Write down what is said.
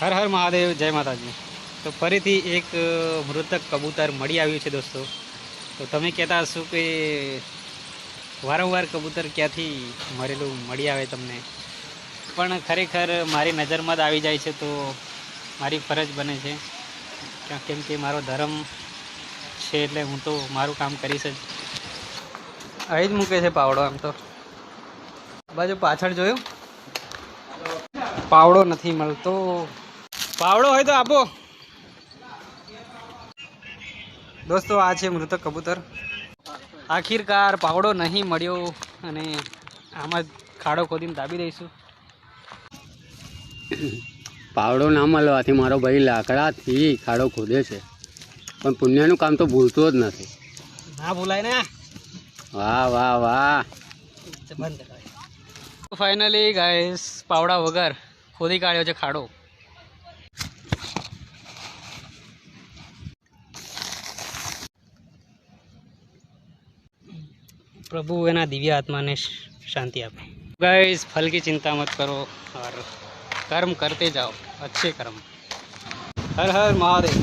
હર હર મહાદેવ, જય માતાજી. તો ફરીથી એક મૃતક કબૂતર મળી આવ્યું છે દોસ્તો. તો તમે કહેતા હશો કે વારંવાર કબૂતર ક્યાંથી મરેલું મળી આવે તમને? પણ ખરેખર મારી નજરમાં જ આવી જાય છે તો મારી ફરજ બને છે. કેમ કે મારો ધર્મ છે એટલે હું તો મારું કામ કરીશ જ. અહીં જ મૂકે છે પાવડો આમ તો. બાજુ પાછળ જોયું? પાવડો નથી મળતો. પાવડો હોય તો આપો. દોસ્તો આ છે મૃતક કબૂતર. આખીરકાર પાવડો નહીં મળ્યો અને આમાં જ ખાડો ખોદીને દાબી દઈશું. પાવડો ના મળવાથી મારો ભાઈ લાકડાથી ખાડો ખોદે છે. પણ પુણ્યનું કામ તો ભૂલતો જ નથી. ના ભૂલાય ને. વાહ વાહ વાહ. ફાઇનલી ગાઈસ પાવડા વગર ખોદી કાઢ્યો છે ખાડો. પ્રભુ એના દિવ્ય આત્માને શ- શાંતિ આપે ગાઈસ ફલ की चिंता मत करो और कर्म करते जाओ अच्छे कर्म हर हर महादेव